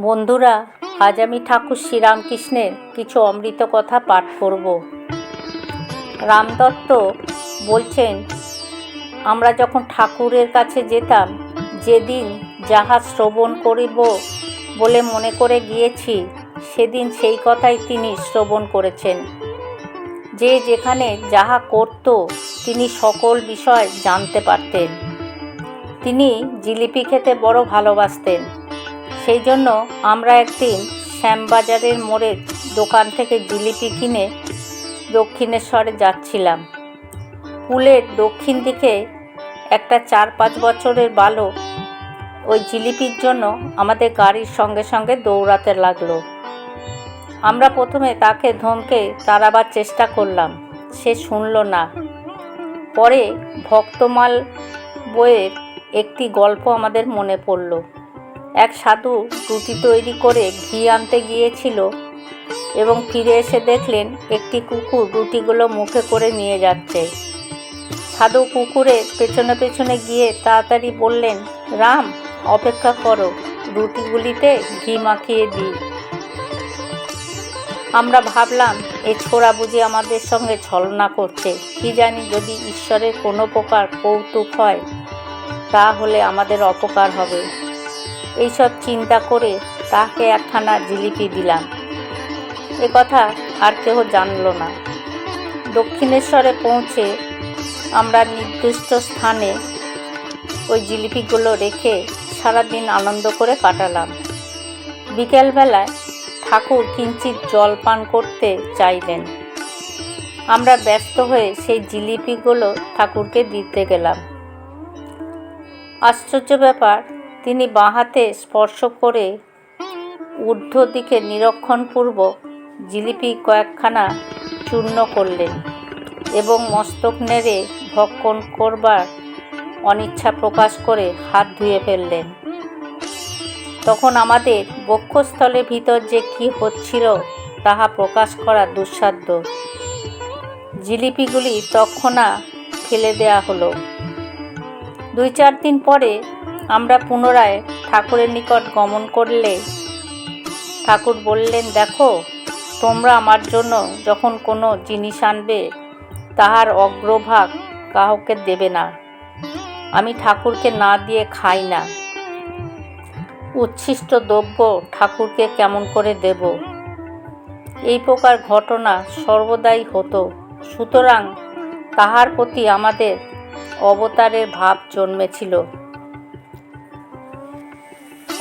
বন্ধুরা, আজ আমি ঠাকুর শ্রীরামকৃষ্ণের কিছু অমৃত কথা পাঠ করব। রামদত্ত বলছেন, আমরা যখন ঠাকুরের কাছে যেতাম, যেদিন যাহা শ্রবণ করিব বলে মনে করে গিয়েছি, সেদিন সেই কথাই তিনি শ্রবণ করেছেন। যে যেখানে যাহা করত, তিনি সকল বিষয় জানতে পারতেন। তিনি জিলিপি খেতে বড় ভালোবাসতেন। সেই জন্য আমরা একদিন শ্যামবাজারের মোড়ের দোকান থেকে জিলিপি কিনে দক্ষিণেশ্বরে যাচ্ছিলাম। পুলের দক্ষিণ দিকে একটা চার পাঁচ বছরের বালক ওই জিলিপির জন্য আমাদের গাড়ির সঙ্গে সঙ্গে দৌড়াতে লাগল। আমরা প্রথমে তাকে ধমকে তাড়াবার চেষ্টা করলাম, সে শুনল না। পরে ভক্তমাল বইয়ের একটি গল্প আমাদের মনে পড়ল। এক সাধু রুটি তৈরি করে ঘি আনতে গিয়েছিল এবং ফিরে এসে দেখলেন একটি কুকুর রুটিগুলো মুখে করে নিয়ে যাচ্ছে। সাধু কুকুরের পেছনে পেছনে গিয়ে তাড়াতাড়ি বললেন, রাম, অপেক্ষা করো, রুটিগুলিতে ঘি মাখিয়ে দিই। আমরা ভাবলাম, এ ছোড়া বুঝি আমাদের সঙ্গে ছলনা করছে। কি জানি যদি ঈশ্বরের কোনো প্রকার কৌতুক হয়, তাহলে আমাদের অপকার হবে। এইসব চিন্তা করে তাকে একখানা জিলিপি দিলাম। এ কথা আর কেউ জানল না। দক্ষিণেশ্বরে পৌঁছে আমরা নির্দিষ্ট স্থানে ওই জিলিপিগুলো রেখে সারাদিন আনন্দ করে কাটালাম। বিকেলবেলায় ঠাকুর কিঞ্চিত জল পান করতে চাইলেন। আমরা ব্যস্ত হয়ে সেই জিলিপিগুলো ঠাকুরকে দিতে গেলাম। আশ্চর্য ব্যাপার তিনি বাঁহাতে স্পর্শ করে ঊর্ধ্ব দিকে নিরক্ষণপূর্বক জিলিপি কয়েকখানা চূর্ণ করলেন এবং মস্তক নেড়ে ভক্ষণ করবার অনিচ্ছা প্রকাশ করে হাত ধুয়ে ফেললেন। তখন আমাদের বক্ষস্থলের ভিতর যে কি হচ্ছিল তাহা প্রকাশ করা দুঃসাধ্য। জিলিপিগুলি তৎক্ষণা ফেলে দেয়া হলো। দুই চার দিন পরে আমরা পুনরায় ঠাকুরের নিকট গমন করলে? ঠাকুর বললেন, দেখো, তোমরা আমার জন্য যখন কোনো জিনিস আনবে, তাহার অগ্রভাগ কাউকে দেবে না। আমি ঠাকুরকে না দিয়ে খাই না। উচ্ছিষ্ট দ্রব্য ঠাকুরকে কেমন করে দেব? এই প্রকার ঘটনা সর্বদাই হতো। সুতরাং তাহার প্রতি আমাদের অবতারের ভাব জন্মেছিল।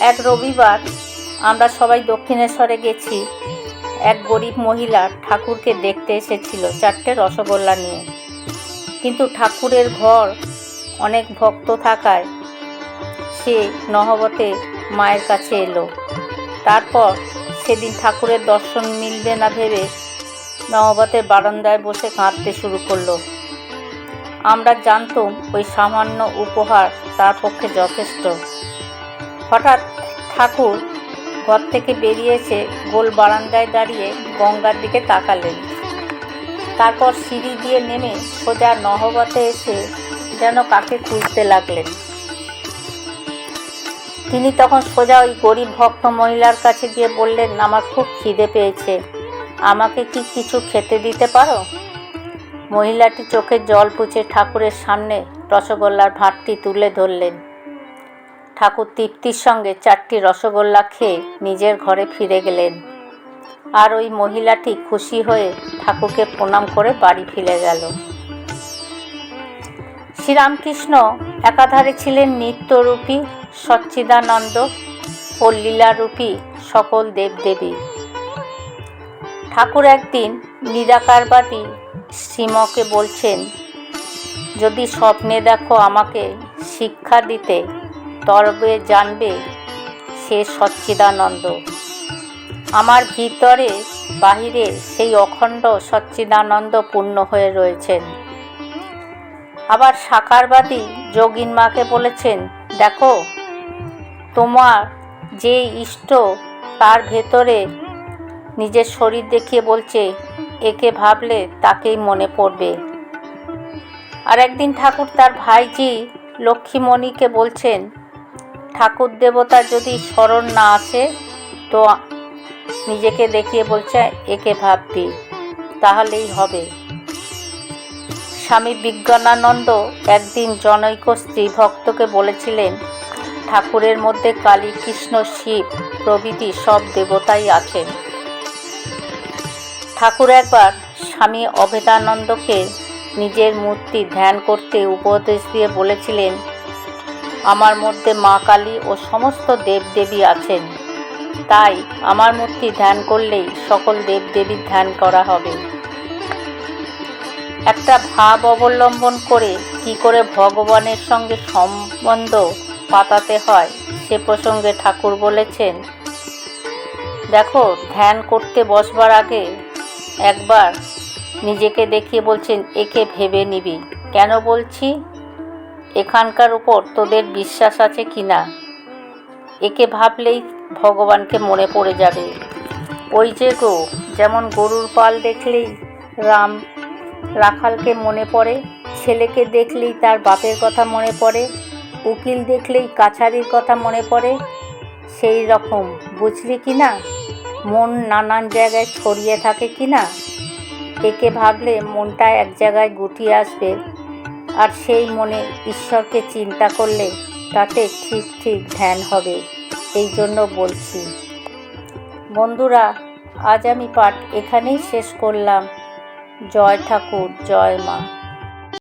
এক রবিবার আমরা সবাই দক্ষিণেশ্বরে গেছি। এক গরিব মহিলা ঠাকুরকে দেখতে এসেছিল চারটে রসগোল্লা নিয়ে। কিন্তু ঠাকুরের ঘর অনেক ভক্ত থাকায় সে নহবতে মায়ের কাছে এলো। তারপর সেদিন ঠাকুরের দর্শন মিলবে না ভেবে নহবতের বারান্দায় বসে কাঁদতে শুরু করল। আমরা জানতাম ওই সামান্য উপহার তার পক্ষে যথেষ্ট। হঠাৎ ঠাকুর ঘর থেকে বেরিয়ে এসে গোল বারান্দায় দাঁড়িয়ে গঙ্গার দিকে তাকালেন। তারপর সিঁড়ি দিয়ে নেমে সোজা নহবতে এসে যেন কাকে খুঁজতে লাগলেন। তিনি তখন সোজা ওই গরিব ভক্ত মহিলার কাছে গিয়ে বললেন, আমার খুব খিদে পেয়েছে, আমাকে কি কিছু খেতে দিতে পারো? মহিলাটি চোখে জল পুছে ঠাকুরের সামনে রসগোল্লার ভাতটি তুলে ধরলেন। ঠাকুর তৃপ্তির সঙ্গে চারটি রসগোল্লা খেয়ে নিজের ঘরে ফিরে গেলেন। আর ওই মহিলাটি খুশি হয়ে ঠাকুরকে প্রণাম করে বাড়ি ফিরে গেল। শ্রীরামকৃষ্ণ একাধারে ছিলেন নিত্যরূপী, সচ্চিদানন্দ ও লীলারূপী সকল দেবদেবী। ঠাকুর একদিন নিরাকারবাদী শ্রীমকে বলছেন, যদি স্বপ্নে দেখো আমাকে শিক্ষা দিতে তরবে জানবে সে সচ্চিদানন্দ। আমার ভিতরে বাহিরে সেই অখণ্ড সচ্চিদানন্দ পূর্ণ হয়ে রয়েছেন। আবার সাকারবাদী যোগিন মাকে বলেছেন, দেখো, তোমার যে ইষ্ট তার ভেতরে নিজের শরীর দেখিয়ে বলছে, একে ভাবলে তাকেই মনে পড়বে। আর একদিন ঠাকুর তার ভাইজি লক্ষ্মীমণিকে বলছেন ঠাকুর দেবতা যদি স্মরণ না আসে, তো নিজেকে দেখিয়ে বলছে, একে ভাববি তাহলেই হবে। স্বামী বিজ্ঞানানন্দ একদিন জনৈক স্ত্রী ভক্তকে বলেছিলেন, ঠাকুরের মধ্যে কালী, কৃষ্ণ, শিব প্রভৃতি সব দেবতাই আছেন। ঠাকুর একবার স্বামী অভেদানন্দকে নিজের মূর্তি ধ্যান করতে উপদেশ দিয়ে বলেছিলেন আমার মধ্যে মা কালী ও সমস্ত দেবদেবী আছেন। তাই আমার মূর্তি ধ্যান করলেই সকল দেবদেবীর ধ্যান করা হবে। একটা ভাব অবলম্বন করে কি করে ভগবানের সঙ্গে সম্বন্ধ পাতাতে হয় সে প্রসঙ্গে ঠাকুর বলেছেন, দেখো, ধ্যান করতে বসবার আগে একবার নিজেকে দেখিয়ে বলছেন, একে ভেবে নিবি। কেন বলছি? এখানকার উপর তোদের বিশ্বাস আছে কি না? একে ভাবলেই ভগবানকে মনে পড়ে যাবে। ওই যে গো, যেমন গরুর পাল দেখলেই রাম রাখালকে মনে পড়ে, ছেলেকে দেখলেই তার বাপের কথা মনে পড়ে, উকিল দেখলেই কাছারির কথা মনে পড়ে, সেই রকম। বুঝলি কি না? মন নানান জায়গায় ছড়িয়ে থাকে কি না? একে ভাবলে মনটা এক জায়গায় গুটিয়ে আসবে। আর সেই মনে ঈশ্বরকে চিন্তা করলে তাতে ঠিক ঠিক ধ্যান হবে, এই জন্য বলছি। বন্ধুরা, আজ আমি পাঠ এখানেই শেষ করলাম। জয় ঠাকুর, জয় মা।